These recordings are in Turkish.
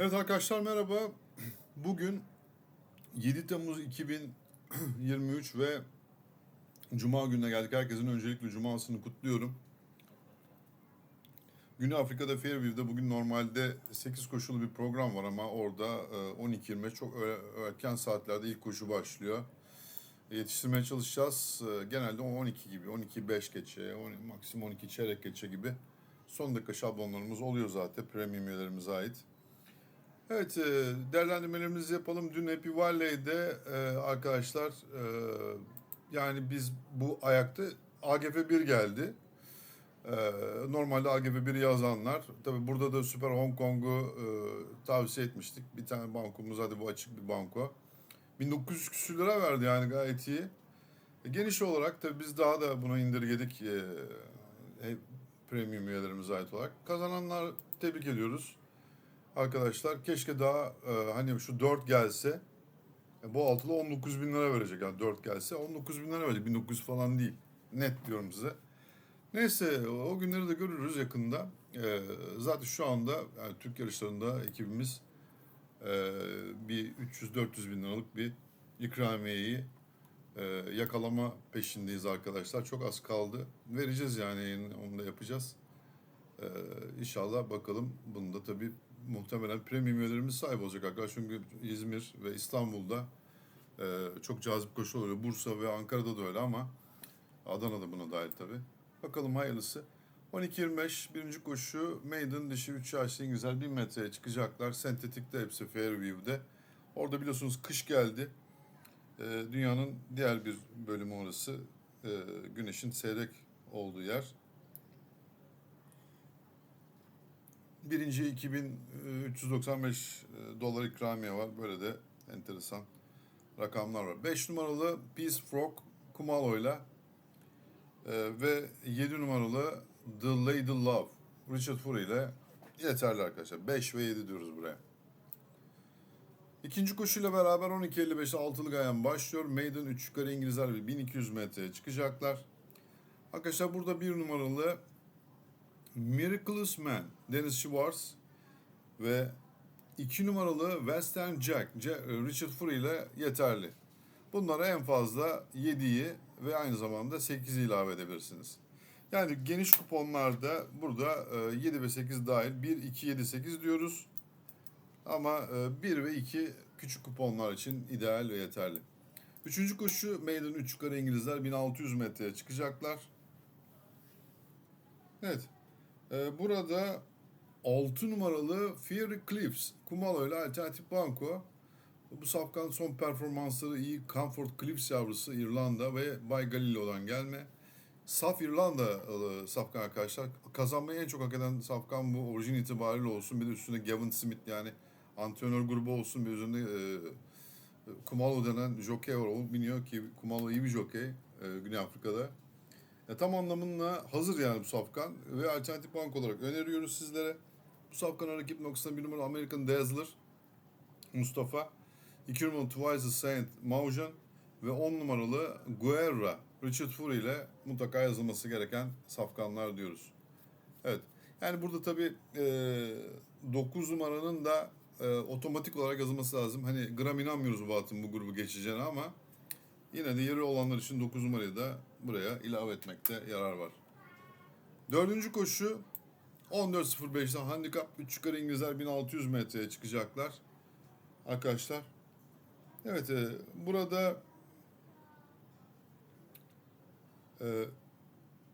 Evet arkadaşlar merhaba. Bugün 7 Temmuz 2023 ve Cuma gününe geldik. Herkesin öncelikle Cuma'sını kutluyorum. Güney Afrika'da Fairview'de bugün normalde 8 koşulu bir program var ama orada e, 12.25 çok erken saatlerde ilk koşu başlıyor. Yetiştirmeye çalışacağız. E, Genelde 12 gibi, 12.5 geçe, 10 maksimum 12 çeyrek geçe gibi son dakika şablonlarımız oluyor zaten premium üyelerimize ait. Evet, e, değerlendirmelerimizi yapalım. Dün Happy Valley'de e, arkadaşlar e, yani biz bu ayakta AGF 1 geldi. E, normalde AGF 1 yazanlar, tabi burada da Süper Hong Kong'u e, tavsiye etmiştik. Bir tane bankomuz hadi bu açık bir banko. 1900 küsür lira verdi yani gayet iyi. E, geniş olarak tabi biz daha da buna indirgedik e, e, premium üyelerimize ait olarak. Kazananlar tebrik ediyoruz arkadaşlar keşke daha e, hani şu 4 gelse e, bu altılı 19 bin lira verecek yani 4 gelse 19 bin lira verecek 1900 falan değil net diyorum size. Neyse o günleri de görürüz yakında. E, zaten şu anda yani Türk yarışlarında ekibimiz e, bir 300-400 bin liralık bir ikramiyeyi e, yakalama peşindeyiz arkadaşlar. Çok az kaldı. Vereceğiz yani onu da yapacağız. Ee, inşallah bakalım bunda tabii muhtemelen premium üyelerimiz sahip olacak arkadaşlar. Çünkü İzmir ve İstanbul'da e, çok cazip koşu oluyor. Bursa ve Ankara'da da öyle ama Adana'da buna dahil tabii. Bakalım hayırlısı. 12-25 birinci koşu Maiden dişi 3 yaşlı İngilizler 1000 metreye çıkacaklar. Sentetikte hepsi Fairview'de. Orada biliyorsunuz kış geldi. Ee, dünyanın diğer bir bölümü orası. Ee, güneşin seyrek olduğu yer. Birinci 2395 dolar ikramiye var. Böyle de enteresan rakamlar var. 5 numaralı Peace Frog Kumalo'yla e, ve 7 numaralı The Lady Love Richard Fury ile yeterli arkadaşlar. 5 ve 7 diyoruz buraya. İkinci koşuyla beraber 12.55'te altılı gayan başlıyor. Maiden 3 yukarı İngilizler ve 1200 metreye çıkacaklar. Arkadaşlar burada bir numaralı Miraculous Man Dennis Schwartz ve 2 numaralı Western Jack Ce- Richard Fury ile yeterli. Bunlara en fazla 7'yi ve aynı zamanda 8'i ilave edebilirsiniz. Yani geniş kuponlarda burada e, 7 ve 8 dahil 1, 2, 7, 8 diyoruz. Ama 1 ve 2 küçük kuponlar için ideal ve yeterli. Üçüncü koşu Maiden 3 yukarı İngilizler 1600 metreye çıkacaklar. Evet. Ee, burada 6 numaralı Fury Cliffs Kumalo ile alternatif banko. Bu safkan son performansları iyi Comfort Cliffs yavrusu İrlanda ve Bay Galileo'dan gelme. Saf İrlanda e, safkan arkadaşlar. Kazanmayı en çok hak eden safkan bu orijin itibariyle olsun. Bir de üstünde Gavin Smith yani antrenör grubu olsun. Bir üzerinde e, Kumalo denen jockey var. O biliyor ki Kumalo iyi bir jockey e, Güney Afrika'da. Ya tam anlamıyla hazır yani bu safkan ve alternatif bank olarak öneriyoruz sizlere. Bu safkan rakip noktasında bir numara American Dazzler Mustafa, 2 numaralı Twice the Saint Maujan ve 10 numaralı Guerra Richard Fury ile mutlaka yazılması gereken safkanlar diyoruz. Evet. Yani burada tabii e, 9 numaranın da e, otomatik olarak yazılması lazım. Hani gram inanmıyoruz bu atın bu grubu geçeceğine ama Yine de yeri olanlar için 9 numarayı da buraya ilave etmekte yarar var. Dördüncü koşu 14.05'te handikap 3 yukarı İngilizler 1600 metreye çıkacaklar. Arkadaşlar. Evet e, burada e,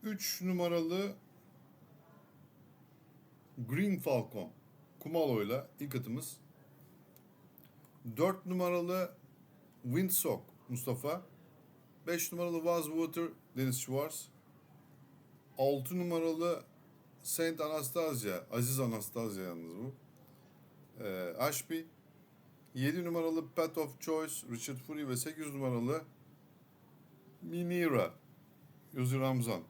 3 numaralı Green Falcon Kumalo'yla ilk atımız. 4 numaralı Windsock Mustafa. 5 numaralı Wazwater Deniz Schwartz. 6 numaralı Saint Anastasia, Aziz Anastasia yalnız bu. Ee, Ashby. 7 numaralı Path of Choice, Richard Fury ve 8 numaralı Minira, Yuzi Ramzan.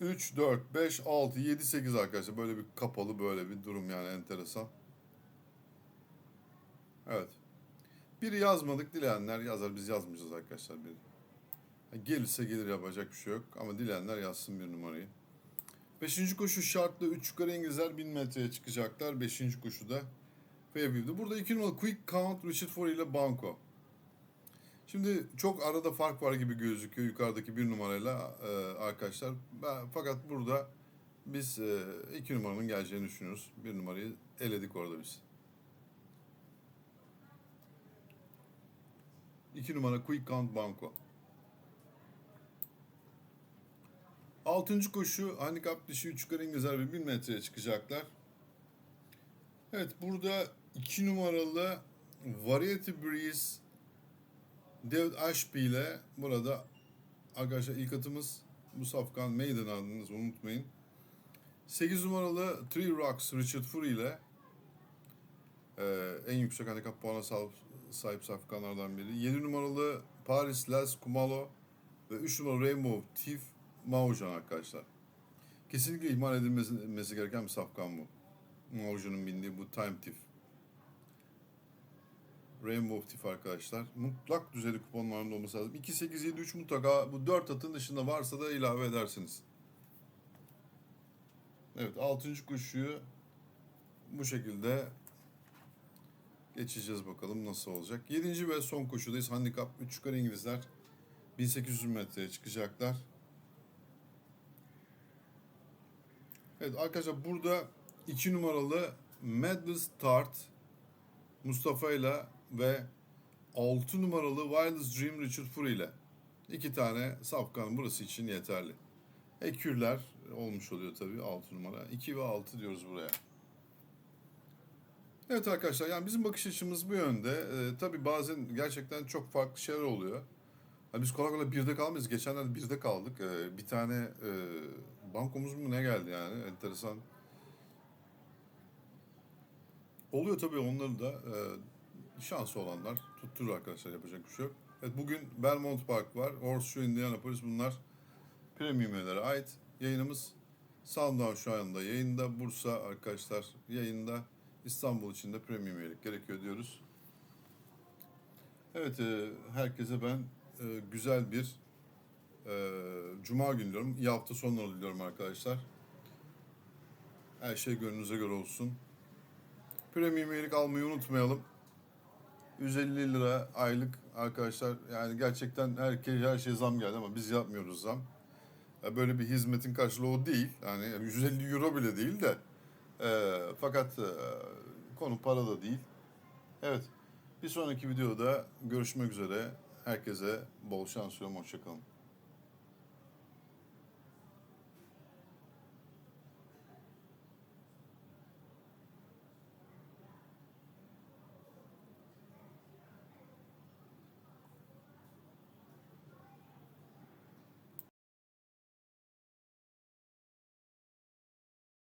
3, 4, 5, 6, 7, 8 arkadaşlar. Böyle bir kapalı böyle bir durum yani enteresan. Evet. Biri yazmadık dileyenler yazar. Biz yazmayacağız arkadaşlar biri. Gelirse gelir yapacak bir şey yok. Ama dileyenler yazsın bir numarayı. Beşinci koşu şartlı 3 yukarı İngilizler 1000 metreye çıkacaklar. Beşinci koşuda Fairview'de. Burada 2 numaralı Quick Count Richard Ford ile Banco. Şimdi çok arada fark var gibi gözüküyor yukarıdaki bir numarayla e, arkadaşlar. Ben, fakat burada biz e, iki numaranın geleceğini düşünüyoruz. Bir numarayı eledik orada biz. İki numara Quick Count Banco. Altıncı koşu handikap dışı 3 yukarı İngilizler ve 1000 metreye çıkacaklar. Evet burada iki numaralı Variety Breeze David Ashby ile burada arkadaşlar ilk atımız bu safkan Maiden adınızı unutmayın. 8 numaralı Three Rocks Richard Fury ile e, en yüksek handikap puana sahip, sahip safkanlardan biri. 7 numaralı Paris Les Kumalo ve 3 numaralı Rainbow Thief Maujan arkadaşlar. Kesinlikle ihmal edilmesi gereken bir safkan bu. Maujan'ın bindiği bu Time Thief. Rainbow Thief arkadaşlar. Mutlak düzeyli kuponlarında olması lazım. 2, 8, 7, 3 mutlaka bu 4 atın dışında varsa da ilave edersiniz. Evet 6. koşuyu bu şekilde geçeceğiz bakalım nasıl olacak. 7. ve son koşudayız. Handikap 3 yukarı İngilizler 1800 metreye çıkacaklar. Evet arkadaşlar burada 2 numaralı Madness Tart Mustafa ile ve 6 numaralı Wildest Dream Richard Fury ile iki tane safkan burası için yeterli. Ekürler olmuş oluyor tabii 6 numara. 2 ve 6 diyoruz buraya. Evet arkadaşlar yani bizim bakış açımız bu yönde. Ee, tabii bazen gerçekten çok farklı şeyler oluyor. Hani biz kolay kolay birde kalmayız. Geçenlerde birde kaldık. Ee, bir tane e, bankomuz mu ne geldi yani enteresan. Oluyor tabii onları da e, şansı olanlar tutturur arkadaşlar yapacak bir şey yok. Evet bugün Belmont Park var. Horseshoe Indianapolis bunlar premium üyelere ait. Yayınımız Sundown şu anda yayında. Bursa arkadaşlar yayında. İstanbul için de premium üyelik gerekiyor diyoruz. Evet e, herkese ben e, güzel bir e, cuma günü diliyorum. İyi hafta sonları diliyorum arkadaşlar. Her şey gönlünüze göre olsun. Premium üyelik almayı unutmayalım. 150 lira aylık arkadaşlar yani gerçekten herkes her şey zam geldi ama biz yapmıyoruz zam. Böyle bir hizmetin karşılığı o değil. Yani 150 euro bile değil de. E, fakat e, konu para da değil. Evet. Bir sonraki videoda görüşmek üzere. Herkese bol şans diliyorum. Hoşçakalın.